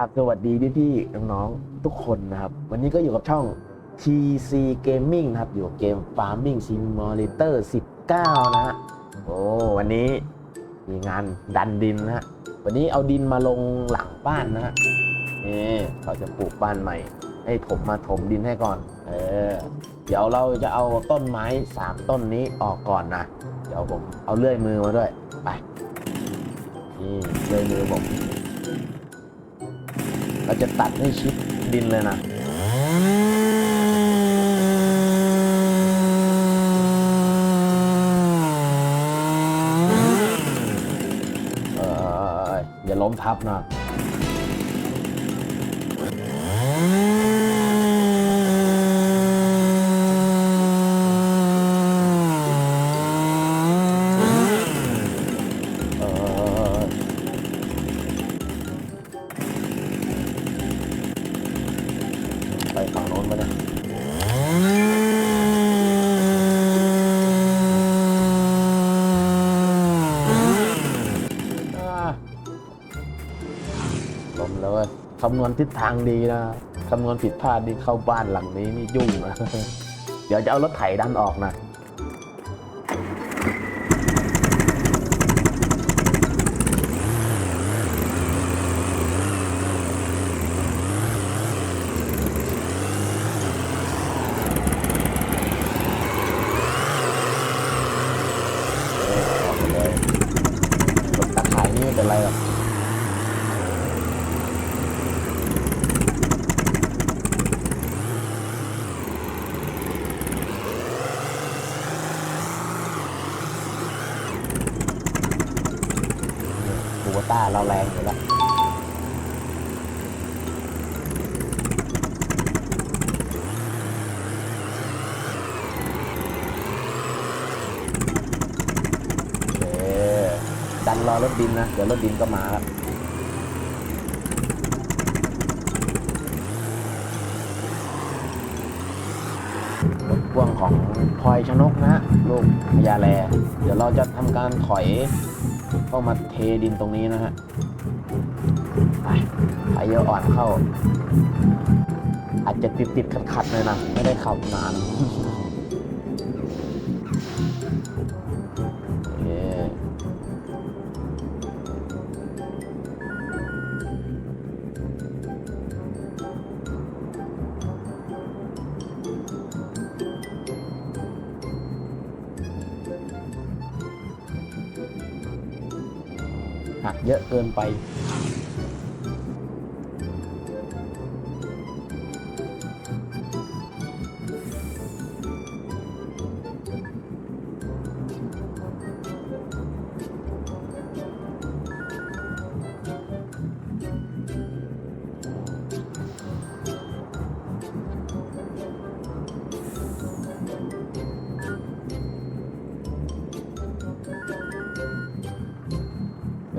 ราบสวัสดีพี่พี่ๆน้องๆทุกคนนะครับ วันนี้ก็อยู่กับช่อง TC Gaming นะครับอยู่กับเกม Farming Simulator 19 นะฮะโอ้วันนี้มีงานดันดินนะฮะวันนี้เอาดินมาลงหลังบ้านนะฮะนี่เขาจะปลูกบ้านใหม่ ให้ผมมาถมดินให้ก่อน เออ เดี๋ยวเราจะเอาต้นไม้ 3 ต้นนี้ออกก่อนนะ เดี๋ยวผมเอาเลื่อยมือมาด้วย ไป นี่เลื่อยมือผม เราจะตัดให้ชิดดินเลยนะเอออย่าล้มทับนะำนวณทิศทางดีนะคำนวณผิดพลาดนี่เข้าบ้านหลังนี้นี่ยุ่งนะเดี๋ยวจะเอารถไถดันออกนะออกไปเลยตะข่ายนี่ไม่เป็นไรหรอกคูวต้า เราแรงอยู่แล้วดันรอรถดินนะ เดี๋ยวรถดินก็มาแล้วรถพ่วงของพลอยชนกนะฮะลูกพญาแล เดี๋ยวเราจะทำการถอย ต้องมาเทดินตรงนี้นะฮะไปไฟเยอะอ่อนเข้า อาจจะติดติดขัดขัดๆเลยนะ ไม่ได้ขับนาน ไป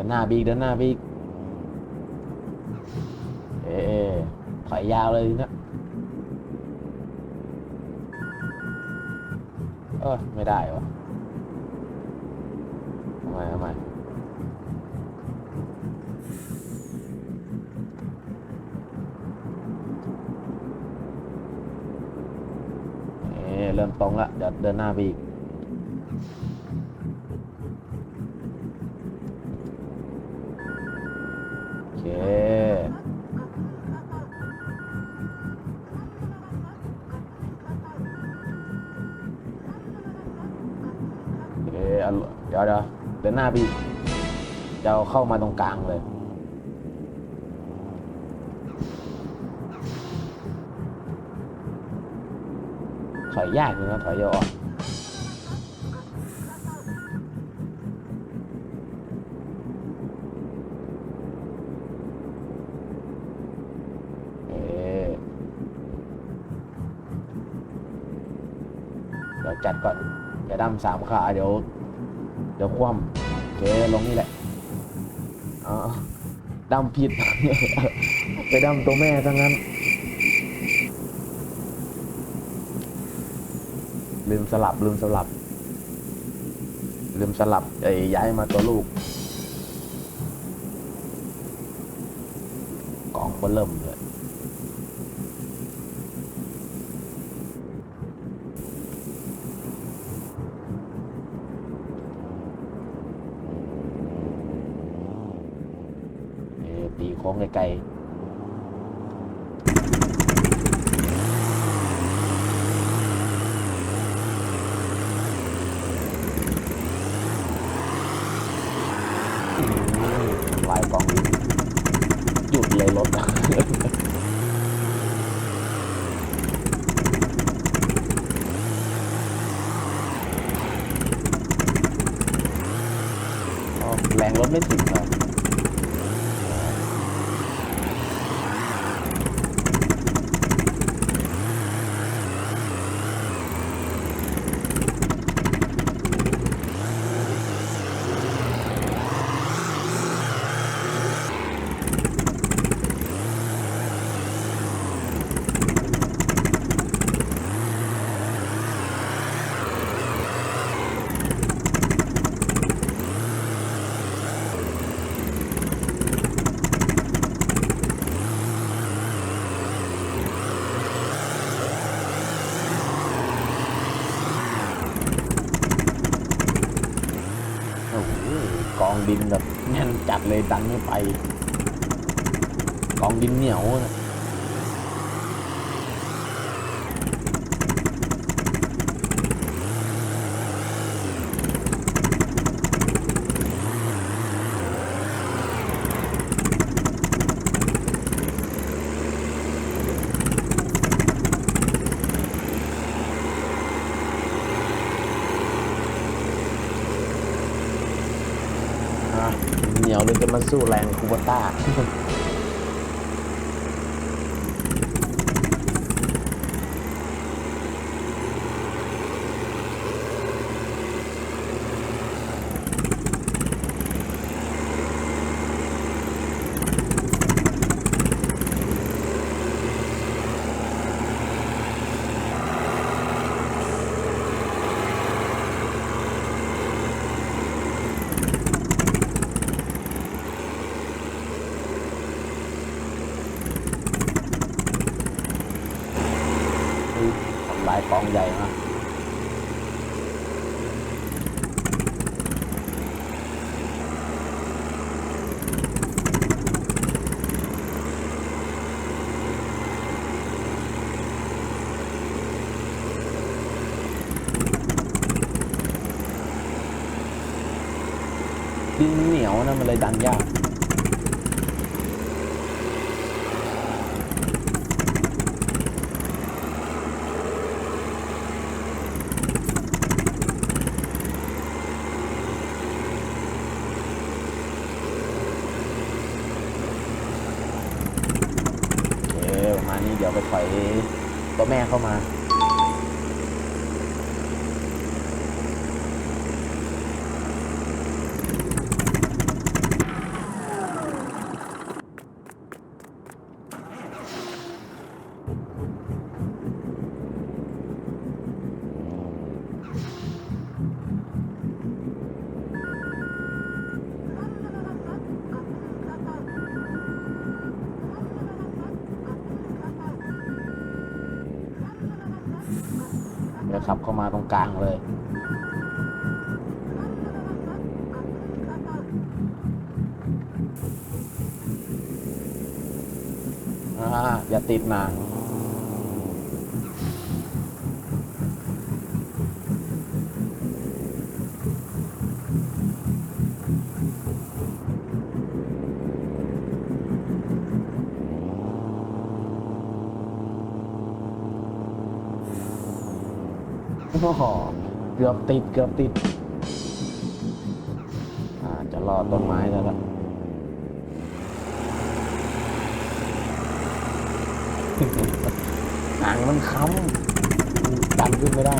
ดินหน้าบีกเดินหน้าบีกเอ๊ะถอยยาวเลยนะเออไม่ได้วะทำไมทำไมเอ๊ะเริ่มตรงละเดี๋ยวเดินหน้าบีก น้าพี่จะเอาเข้ามาตรงกลางเลย ถอยยากอยู่นะถอยเยอะอ่อนเอ๊ะเดี๋ยวจัดก่อนอย่าดำสามขาเดี๋ยว เดี๋ยวคว่ำ เคลงนี่แหละอ๋อดำผิด ไปดำตัวแม่ทั้งนั้น ลืมสลับลืมสลับ ลืมสลับไอ้ย้ายมาตัวลูก กล่องบนเริ่มเลยเอ๊ะ ตีโค้งไกลๆอืมหลายกองดินหยุดเลยรถ อ๋อแรงรถไม่ถึงเหรอโอ้โหกองดินแบบแน่นจัด เลยดันไม่ไปกองดินเหนียวนะเหนียวเลยจะมาสู้แรงคูเบต้า อุ๊ยทำลายกองใหญ่มาก ดินเหนียวนะมันเลยดันยาก เดี๋ยวขับเข้ามาตรงกลางเลยอาอย่าติดหนัง โอ้โหเกือบติดเกือบติดอาจะรอต้นไม้แล้วละหางมันค้ำดันขึ้นไม่ได้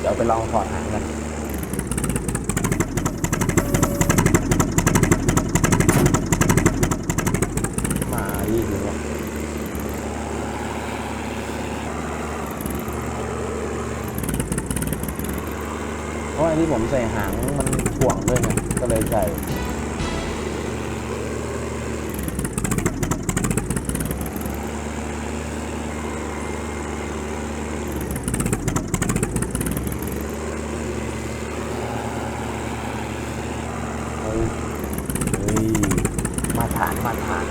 เดี๋ยวไปลองถอดหางกัน มาดีหรือวะเพราะว่า ที่ผมใส่หางมันถ่วงด้วยไงก็เลยใส่เฮ้ยเฮ้ยมาฐานมาฐาน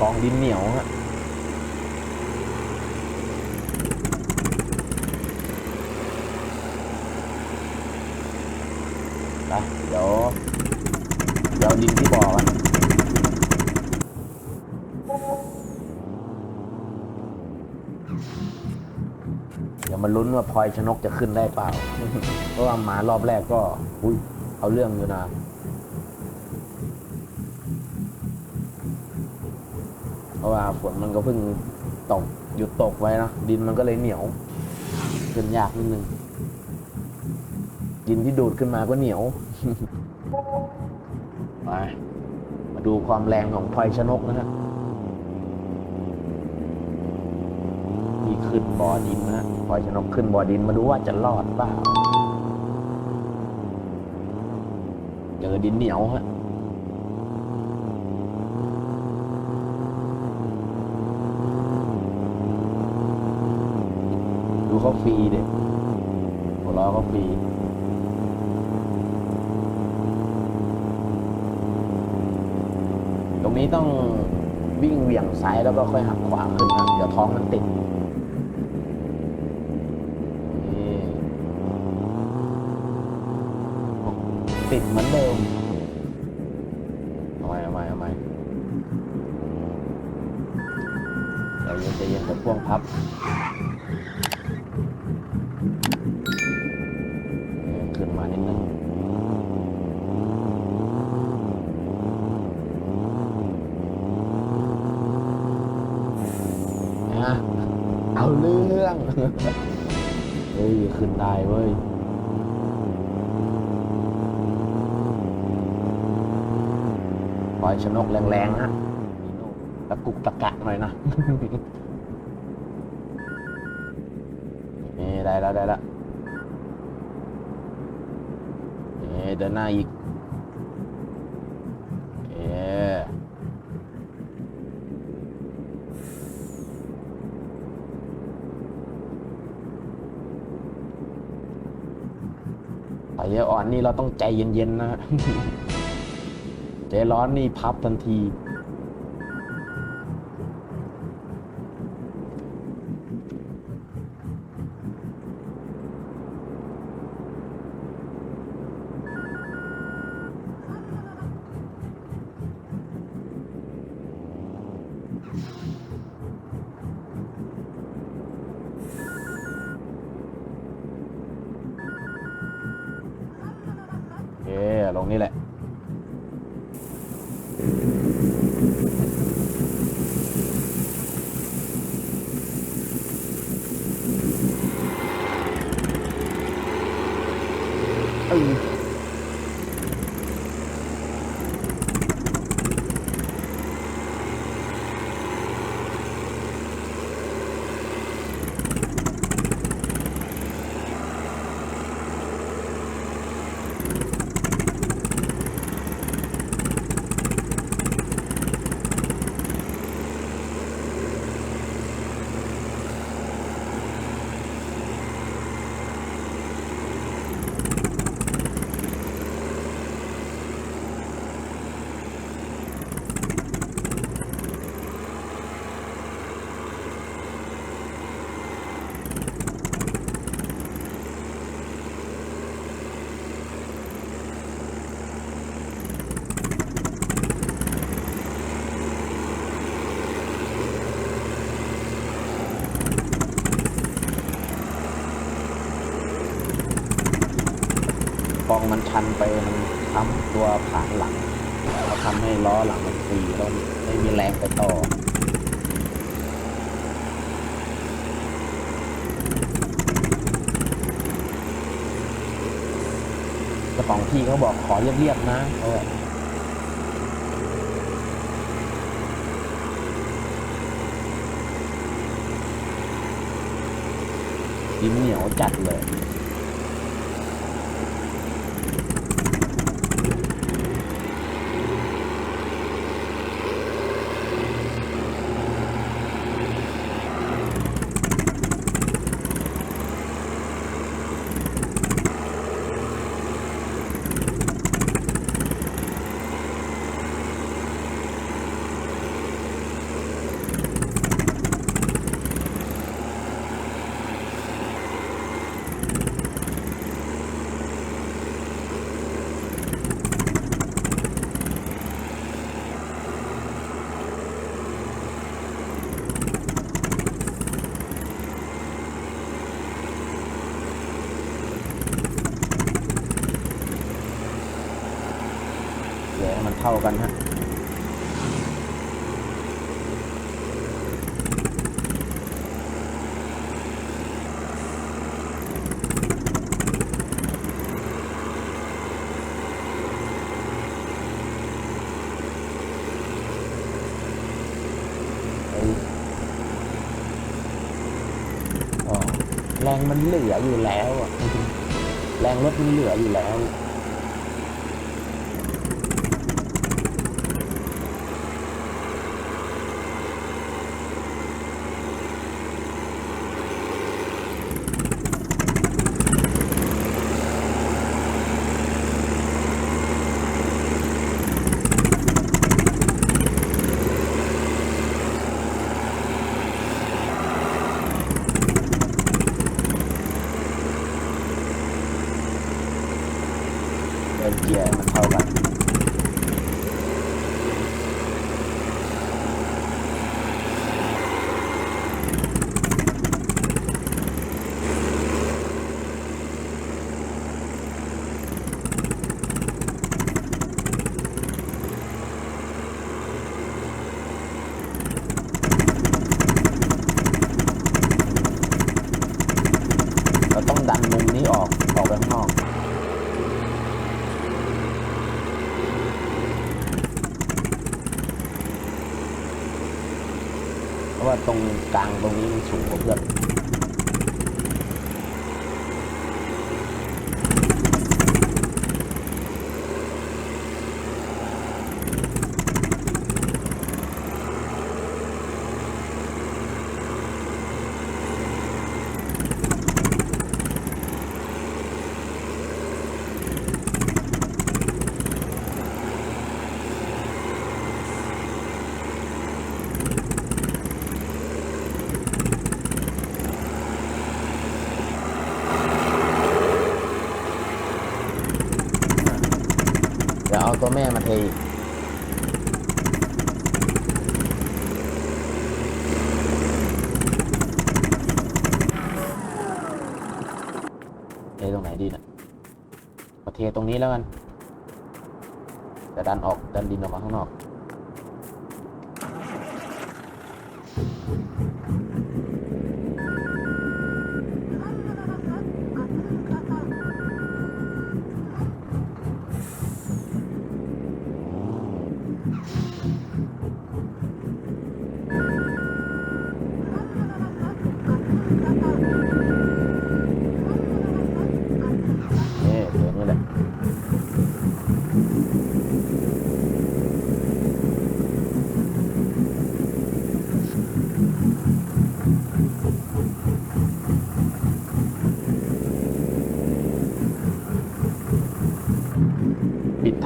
กองดินเหนียวฮะไปเดี๋ยวเดี๋ยวดินที่บ่อกันเดี๋ยวมาลุ้นว่าพลอยชนกจะขึ้นได้เปล่า เพราะว่ามารอบแรกก็ อุ้ยเอาเรื่องอยู่นะ เพราะว่าฝนมันก็เพิ่งตกหยุดตกไว้นะดินมันก็เลยเหนียวขึ้นยากนิดนึงดินที่ดูดขึ้นมาก็เหนียวไปมาดูความแรงของพลอยชนกนะฮะที่ขึ้นบ่อดินนะฮะพลอยชนกขึ้นบ่อดินมาดูว่าจะรอดเปล่าเจอดินเหนียวฮะ ดู เขาฟรีเด็กหัวเราะเขาฟรีตรงนี้ต้องวิ่งเหวี่ยงซ้ายแล้วก็ค่อยหักขวาขึ้นครับเดี๋ยวท้องมันติดติดเหมือนเดิมเอาไมเอาไมเอาไมเย็นใจเย็นกับพ่วงพับ เออขึ้นมานิดนึงนะเอาเรื่อง เฮ้ยขึ้นได้เว้ยปล่อยชนกแรงๆนะตะกุกตะกะหน่อยนะ นี่ ได้แล้วได้แล้วเอ๊ะเดินหน้าอีก เอ๊ะไปเย อะอ่อนนี่เราต้องใจเย็นๆนะ ใจร้อนนี่พับทันที เองมันชันไปมันทำตัวผานหลังเราทำให้ล้อหลังมันฟรีแล้วไม่มีแรงไปต่อเจ้าของที่เขาบอกขอเรียบๆนะเออดินเหนียวจัดเลย แรงมันเหลืออยู่แล้วอะแรงรถมันเหลืออยู่แล้ว เดินเกียร์ให้มันเท่ากัน เราต้องดันมุมนี้ออก ออกไปข้างนอก เพราะว่าตรง กลางตรงนี้มันสูงกว่าเพื่อน เดี๋ยวเอา ตัวแม่มาเทเทตรงไหนดีนะมาเทตรงนี้แล้วกันจะดันออกดันดินออกมาข้างนอก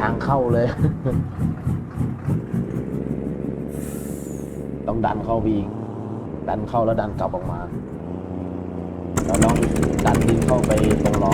ทางเข้าเลย ต้องดันเข้าไปอีกดันเข้าแล้วดันกลับออกมาเราลองดันดินเข้าไปตรงล้อ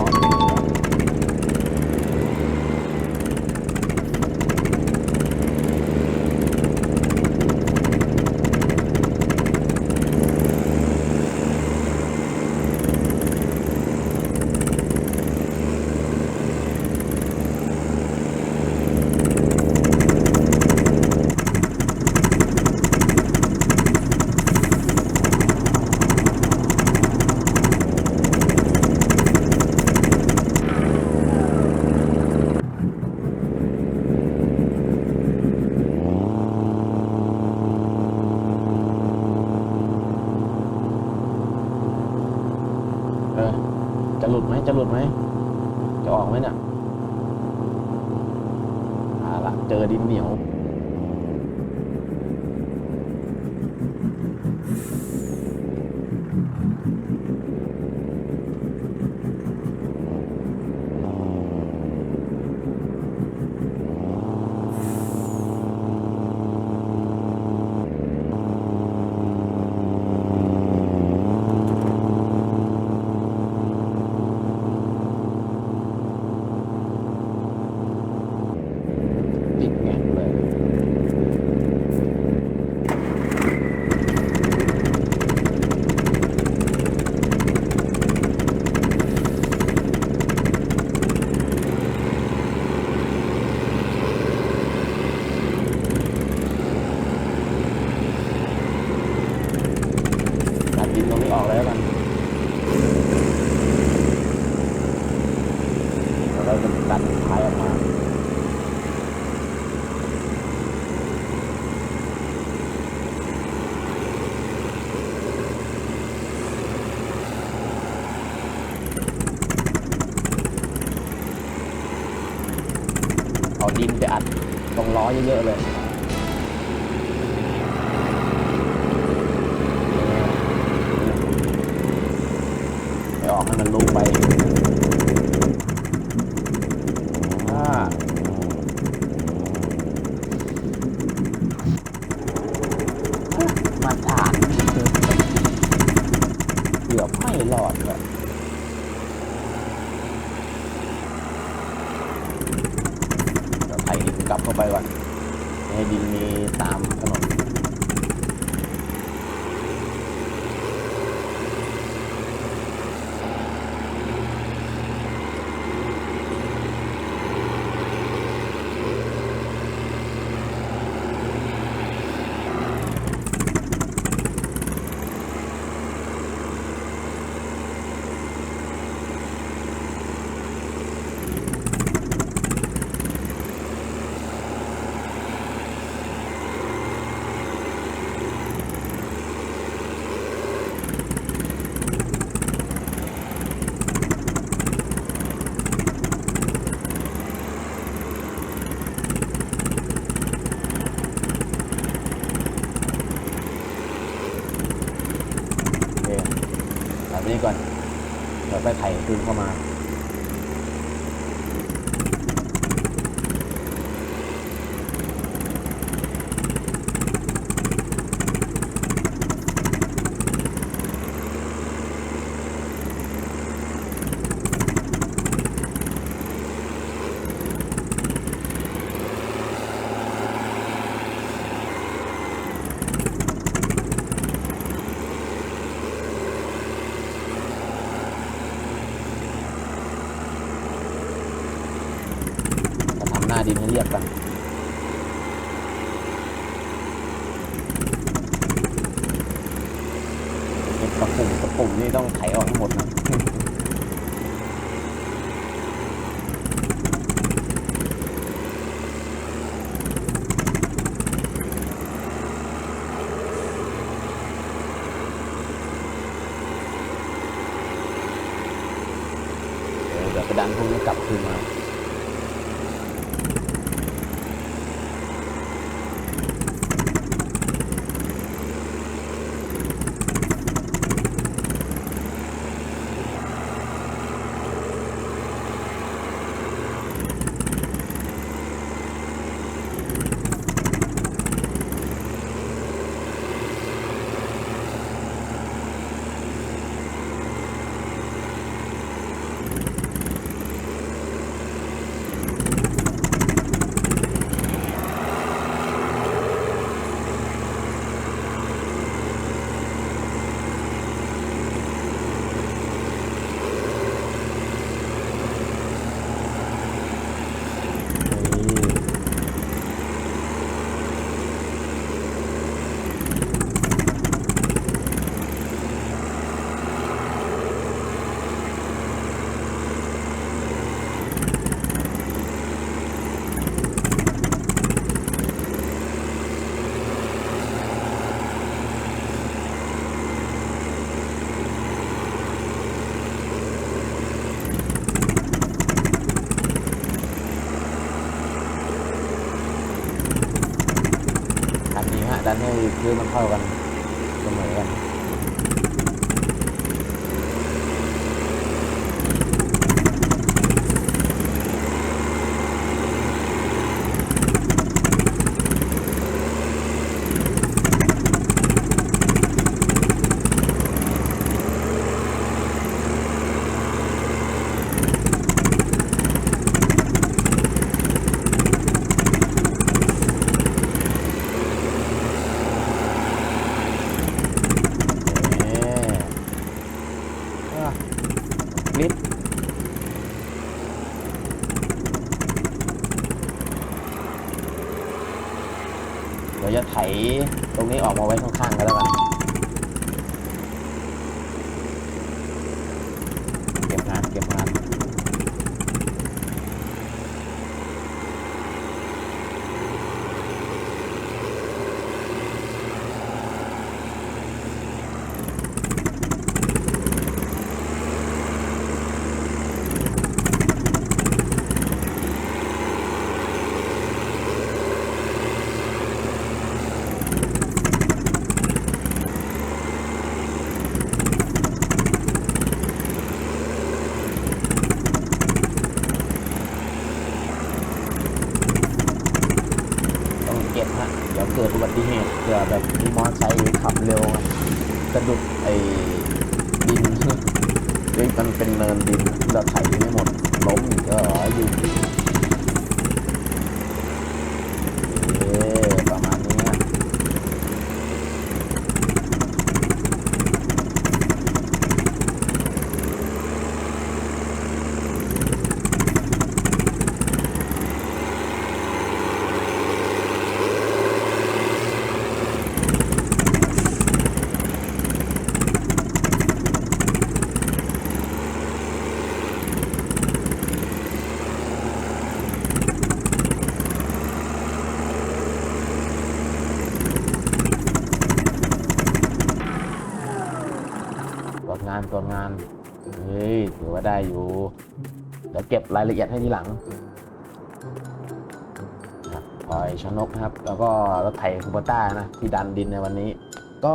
ประมาณ ปุ่มกับปุ่มนี่ต้องไขออกทั้งหมดนะ ดันให้พื้นมันเข้ากันเสมอกัน เก็บรายละเอียดให้ทีหลังครับปล่อยชนกนะครับ แล้วก็รถไถคูปต้านะที่ดันดินในวันนี้ ก็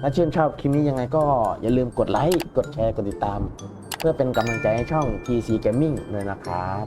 ถ้าชื่นชอบคลิปนี้ยังไงก็อย่าลืมกดไลค์ กดแชร์ กดติดตาม เพื่อเป็นกำลังใจให้ช่อง TC Gaming เลยนะครับ